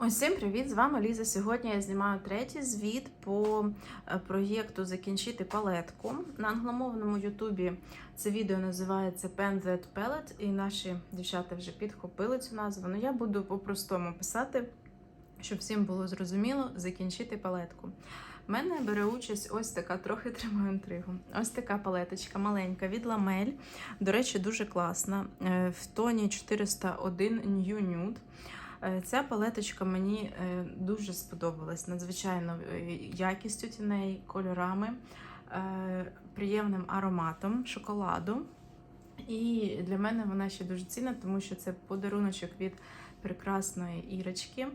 Усім привіт! З вами Ліза. Сьогодні я знімаю третій звіт по е, проєкту Закінчити палетку. На англомовному Ютубі це відео називається Pen That Palette, і наші дівчата вже підхопили цю назву. Ну я буду по-простому писати, щоб всім було зрозуміло закінчити палетку. В мене бере участь ось така, трохи тримаю інтригу. Ось така палеточка маленька від Ламель. До речі, дуже класна. Е, В тоні 401 New Nude. Е, Ця палеточка мені е, дуже сподобалась. Надзвичайно е, якістю тіней, кольорами, приємним ароматом шоколаду. І для мене вона ще дуже цінна, тому що це подаруночок від прекрасної Ірочки,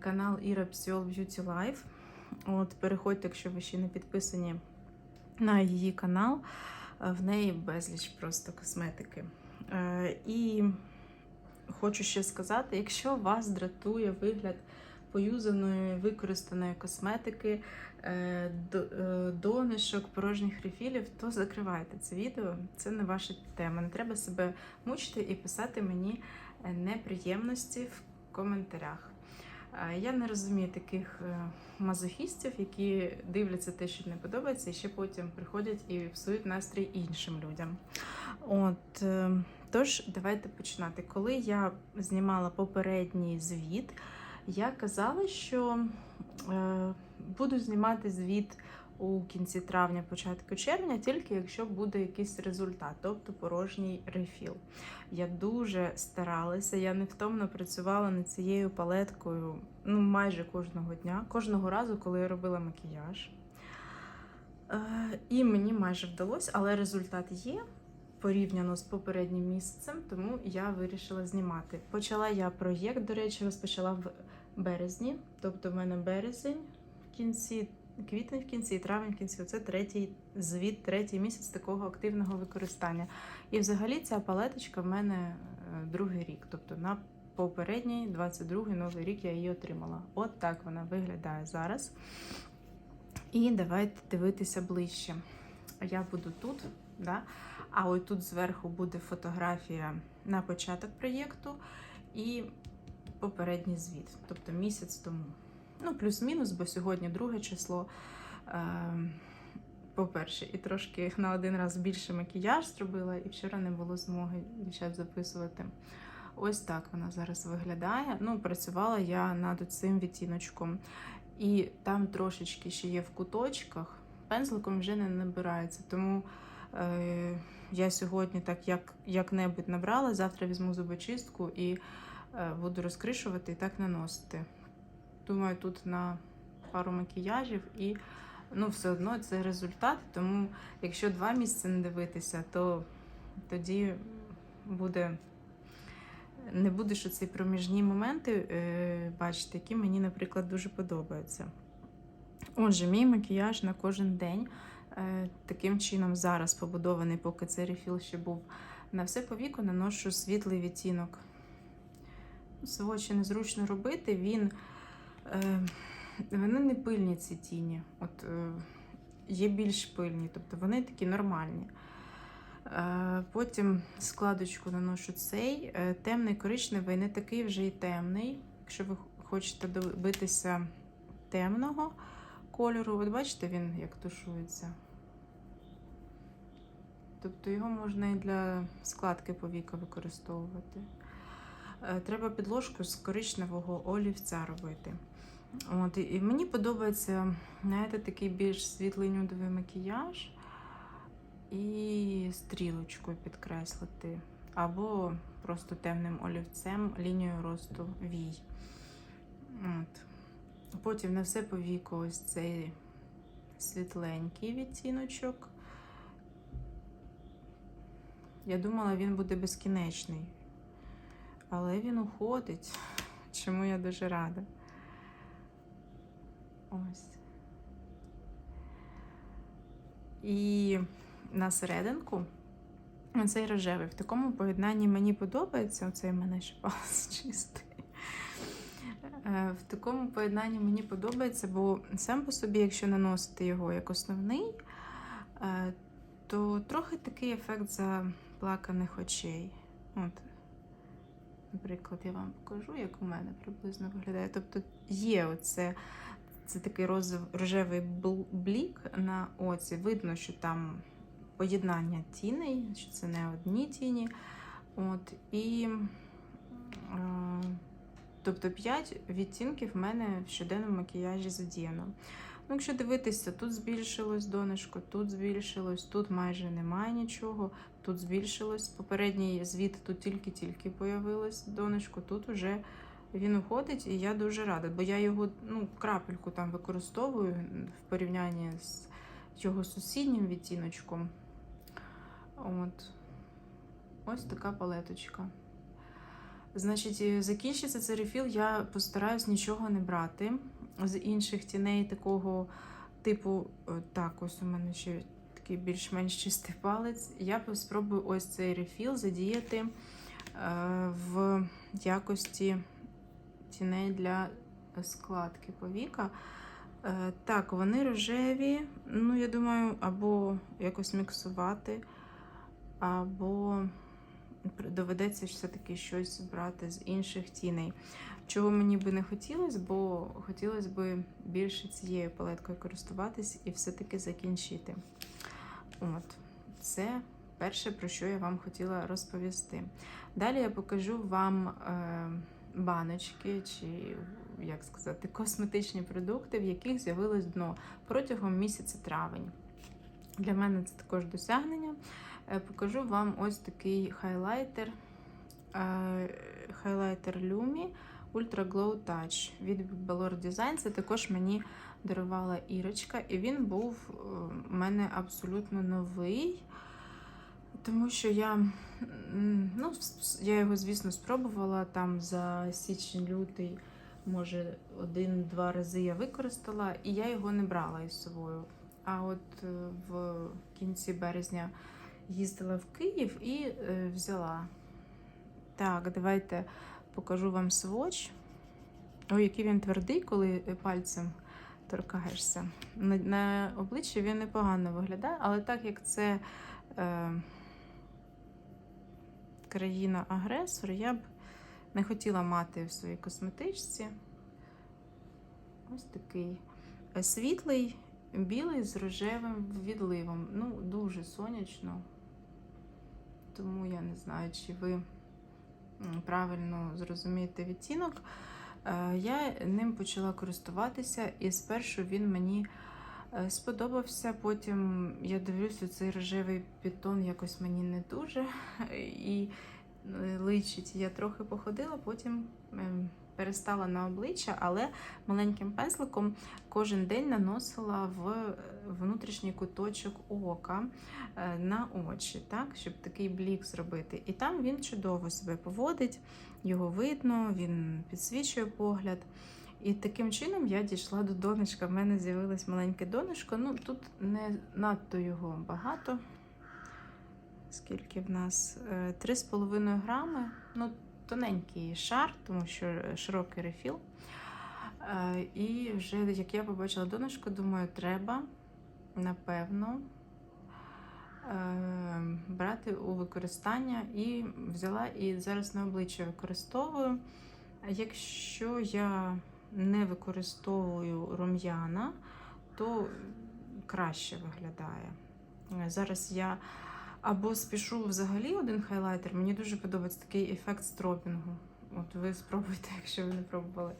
канал Іра Псіол Beauty Life. От, переходьте, якщо ви ще не підписані на її канал. В неї безліч просто косметики. І хочу ще сказати: якщо вас дратує вигляд поюзаної використаної косметики, е, д- е, донишок, порожніх рефілів, то закривайте це відео. Це не ваша тема. Не треба себе мучити і писати мені е, неприємності в коментарях. Я не розумію таких е, мазохістів, які дивляться те, що не подобається, і ще потім приходять і псують настрій іншим людям. От, е, тож, давайте починати. Коли я знімала попередній звіт, я казала, що е, буду знімати звіт у кінці травня, початку червня, тільки якщо буде якийсь результат, тобто порожній рефіл. Я дуже старалася, я невтомно працювала над цією палеткою ну, майже кожного дня, кожного разу, коли я робила макіяж. Е, і мені майже вдалося, але результат є порівняно з попереднім місяцем, тому я вирішила знімати. Почала я проєкт, до речі, розпочала в березні, тобто в мене березень в кінці, квітень в кінці і травень в кінці. Це третій звіт, третій місяць такого активного використання. І взагалі ця палеточка в мене е, другий рік, тобто на попередній 22-й новий рік я її отримала. От так вона виглядає зараз. І давайте дивитися ближче. Я буду тут, да? а ось тут зверху буде фотографія на початок проєкту і попередній звіт, тобто місяць тому. Ну, плюс-мінус, бо сьогодні друге число. Е, по-перше, і трошки на один раз більше макіяж зробила, і вчора не було змоги дівчат записувати. Ось так вона зараз виглядає. Ну, працювала я над цим відтіночком. І там трошечки ще є в куточках. Пензликом вже не набирається. Тому е, я сьогодні так як, як-небудь набрала, завтра візьму зубочистку і е, буду розкришувати і так наносити. Думаю, тут на пару макіяжів і ну, все одно це результат. Тому якщо два місяці не дивитися, то тоді буде. Не будеш оці проміжні моменти е, бачити, які мені, наприклад, дуже подобаються. Отже, мій макіяж на кожен день е, таким чином зараз побудований, поки цей рефіл ще був. На все по віку наношу світлий відтінок. Свочі незручно робити, він, вони не пильні ці тіні. От, е, є більш пильні, тобто вони такі нормальні. Е, Потім складочку наношу цей. Е, Темний коричневий, не такий вже й темний. Якщо ви хочете добитися темного кольору, от бачите, він як тушується. Тобто його можна і для складки повіка використовувати. Е, Треба підложку з коричневого олівця робити. От, і- мені подобається, знаєте, такий більш світлий нюдовий макіяж і стрілочкою підкреслити, або просто темним олівцем лінією росту вій. От. Потім на все по віку ось цей світленький відтіночок. Я думала, він буде безкінечний, але він уходить, чому я дуже рада. Ось. І на серединку оцей рожевий. В такому поєднанні мені подобається. Оцей мене ще палець чистий. Е, В такому поєднанні мені подобається, бо сам по собі, якщо наносити його як основний, е, то трохи такий ефект заплаканих очей. От. Наприклад, я вам покажу, як у мене приблизно виглядає. Тобто є оце, це такий рожевий бл- блік на оці. Видно, що там поєднання тіней, що це не одні тіні. От, і, е, тобто 5 відтінків в мене в щоденному макіяжі задіяно. Ну, якщо дивитися, тут збільшилось донышко, тут збільшилось, тут майже немає нічого, тут збільшилось. Попередній звіт тут тільки-тільки появилось донышко, тут уже він уходить, і я дуже рада, бо я його ну, крапельку там використовую в порівнянні з його сусіднім відтіночком. От. Ось така палеточка. Значить, е, закінчиться цей рефіл, я постараюсь нічого не брати з інших тіней такого типу. е, Так, ось у мене ще такий більш-менш чистий палець. Я спробую ось цей рефіл задіяти е, в якості тіней для складки повіка. Е, Так, вони рожеві. Ну, я думаю, або якось міксувати, або доведеться все-таки щось брати з інших тіней. Чого мені би не хотілося, бо хотілося б більше цією палеткою користуватись і все-таки закінчити. От, це перше, про що я вам хотіла розповісти. Далі я покажу вам е, баночки, чи, як сказати, косметичні продукти, в яких з'явилось дно протягом місяця травень. Для мене це також досягнення. Е, Покажу вам ось такий хайлайтер. е, Хайлайтер Lumi Ultra Glow Touch від Balor Design. Це також мені дарувала Ірочка, і він був е, у мене абсолютно новий. Тому що я, ну, я його, звісно, спробувала там за січень-лютий, може, один-два рази я використала, і я його не брала із собою. А от е, в кінці березня їздила в Київ і е, взяла. Так, давайте покажу вам сводч. Ой, який він твердий, коли пальцем торкаєшся. На, на обличчі він непогано виглядає, але так як це е, країна-агресор, я б не хотіла мати в своїй косметичці. Ось такий е, світлий, білий з рожевим відливом. Ну, дуже сонячно. Тому я не знаю, чи ви правильно зрозумієте відтінок. Е, Я ним почала користуватися, і спершу він мені сподобався. Потім я дивлюся, цей рожевий підтон якось мені не дуже і е, личить. Я трохи походила, потім ем, перестала на обличчя, але маленьким пензликом кожен день наносила в е, внутрішній куточок ока е, на очі, так, щоб такий блік зробити. І там він чудово себе поводить, його видно, він підсвічує погляд. І таким чином я дійшла до донечка. В мене з'явилось маленьке донечко. Ну, тут не надто його багато. Скільки в нас? Е, 3,5 грами. Ну, тоненький шар, тому що широкий рефіл. Е, І вже як я побачила донечко, думаю, треба, напевно, е, брати у використання і взяла і зараз на обличчя використовую. Якщо я не використовую рум'яна, то краще виглядає. Зараз я або спішу взагалі один хайлайтер. Мені дуже подобається такий ефект стропінгу. От ви спробуйте, якщо ви не пробували.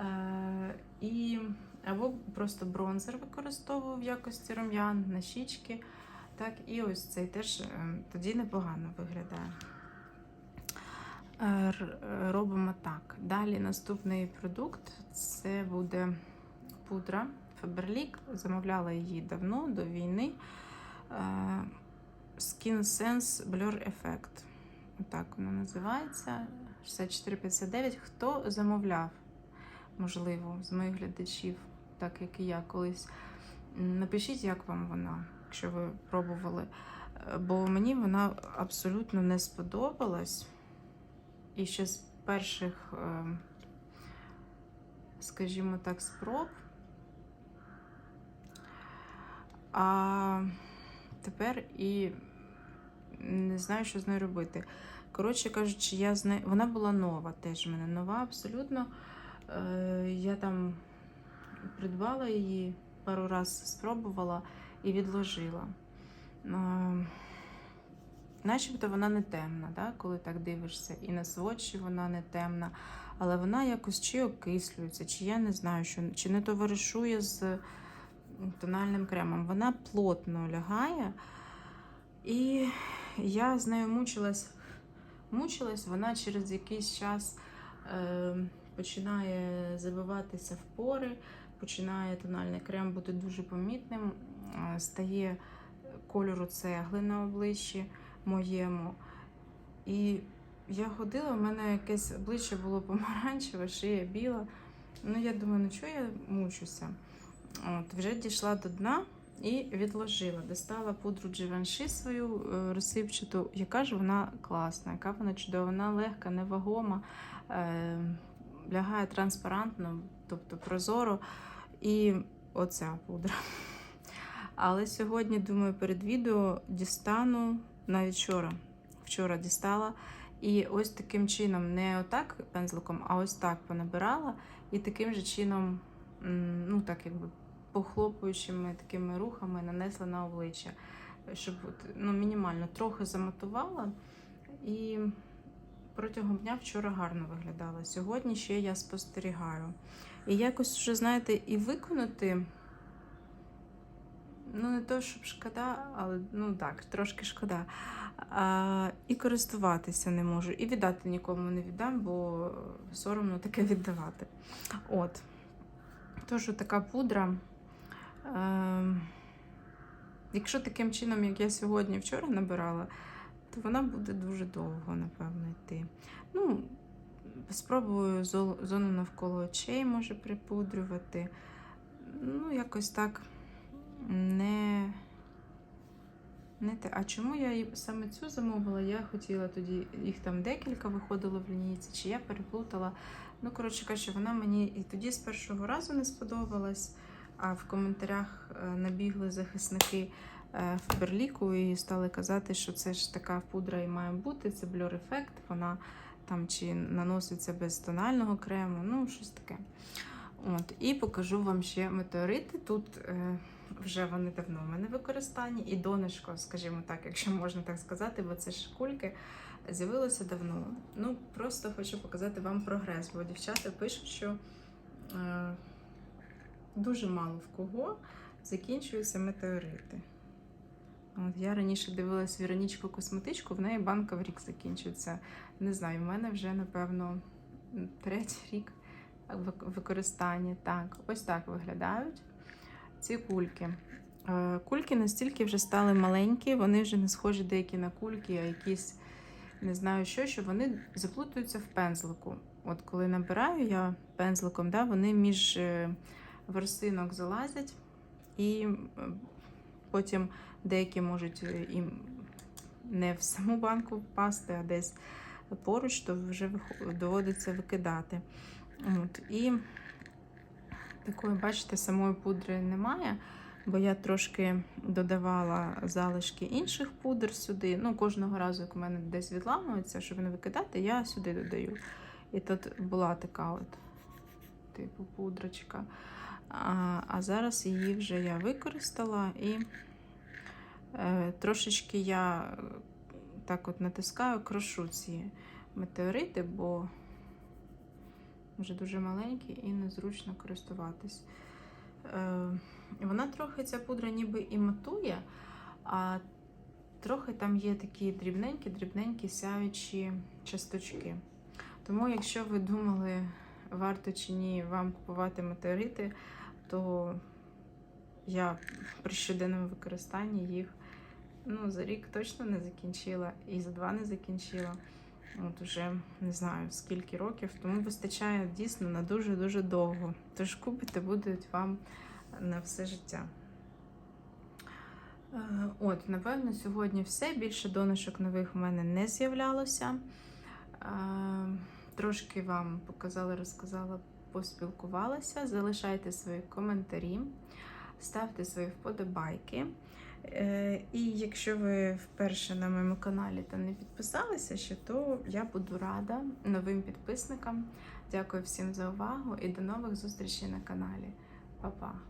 Е, і, або просто бронзер використовую в якості рум'ян на щічки. Так, і ось цей теж е, тоді непогано виглядає. Е, е, Робимо так. Далі наступний продукт це буде пудра Faberlic. Замовляла її давно до війни. Е, Skin Sense Blur Effect. Отак вона називається. 64,59. Хто замовляв, можливо, з моїх глядачів, так як і я колись. Напишіть, як вам вона, якщо ви пробували. Бо мені вона абсолютно не сподобалась. І ще з перших, е, скажімо так, спроб. А тепер і не знаю, що з нею робити. коротше кажучи, я з нею. Вона була нова теж в мене нова абсолютно. Е, Я там придбала її, пару разів спробувала і відложила. Начебто вона не темна, да? коли так дивишся, і на сводчі вона не темна, але вона якось чи окислюється, чи я не знаю, що, чи не товаришує з тональним кремом. Вона плотно лягає, і я з нею мучилась. Мучилась, вона через якийсь час е, починає забиватися в пори, починає тональний крем бути дуже помітним, е, стає кольору цегли на обличчі моєму. І я ходила, в мене якесь обличчя було помаранчеве, шия біла. Ну, я думаю, ну чого я мучуся? От, вже дійшла до дна і відложила. Достала пудру Givenchy свою е, розсипчату, яка ж вона класна, яка вона чудова, вона легка, невагома, е, лягає транспарантно, тобто прозоро. І оця пудра. Але сьогодні, думаю, перед відео дістану навіть вчора. Вчора дістала. І ось таким чином, не отак пензликом, а ось так понабирала. І таким же чином, ну так якби похлопуючими такими рухами нанесла на обличчя, щоб ну, мінімально трохи заматувала. І протягом дня вчора гарно виглядала. Сьогодні ще я спостерігаю. І якось вже, знаєте, і виконати. Ну, не то, щоб шкода, але ну так, трошки шкода. А, і користуватися не можу. І віддати нікому не віддам, бо соромно таке віддавати. От. Тож така пудра. Е, якщо таким чином, як я сьогодні вчора набирала, то вона буде дуже довго, напевно, йти. Ну, спробую зону навколо очей може припудрювати. Ну, якось так не. Не те. А чому я саме цю замовила? Я хотіла тоді, їх там декілька виходило в лінійці, чи я переплутала. Ну, коротше кажучи, вона мені і тоді з першого разу не сподобалась, а в коментарях е, набігли захисники е, Фаберліку і стали казати, що це ж така пудра і має бути, це блюр ефект, вона там чи наноситься без тонального крему, ну, щось таке. От, і покажу вам ще метеорити. Тут е, вже вони давно в мене в використанні, і донечко, скажімо так, якщо можна так сказати, бо це ж кульки, з'явилося давно. Ну, просто хочу показати вам прогрес, бо дівчата пишуть, що е, дуже мало в кого закінчуються метеорити. От я раніше дивилась Віронічку косметичку, в неї банка в рік закінчується. Не знаю, в мене вже, напевно, третій рік використання. Так, ось так виглядають ці кульки. Е, Кульки настільки вже стали маленькі, вони вже не схожі деякі на кульки, а якісь не знаю що, що вони заплутуються в пензлику. От коли набираю я пензликом, да, вони між е, ворсинок залазять, і е, потім деякі можуть і не в саму банку впасти, а десь поруч, то вже доводиться викидати. От, і такої, бачите, самої пудри немає, бо я трошки додавала залишки інших пудр сюди. Ну, кожного разу, як у мене десь відламується, щоб не викидати, я сюди додаю. І тут була така от, типу, пудрочка. А, а зараз її вже я використала і е, трошечки я так от натискаю, крошу ці метеорити, бо вже дуже маленькі і незручно користуватись. Е, вона трохи, ця пудра ніби і матує, а трохи там є такі дрібненькі, дрібненькі сяючі часточки. Тому, якщо ви думали, варто чи ні вам купувати метеорити, то я при щоденному використанні їх ну, за рік точно не закінчила і за два не закінчила. От уже не знаю скільки років, тому вистачає дійсно на дуже-дуже довго. Тож купити будуть вам на все життя. Е, От, напевно, сьогодні все. Більше донышок нових в мене не з'являлося. Е, Трошки вам показала, розказала, поспілкувалася. Залишайте свої коментарі, ставте свої вподобайки. Е, І якщо ви вперше на моєму каналі та не підписалися ще, то я буду рада новим підписникам. Дякую всім за увагу і до нових зустрічей на каналі. Па-па!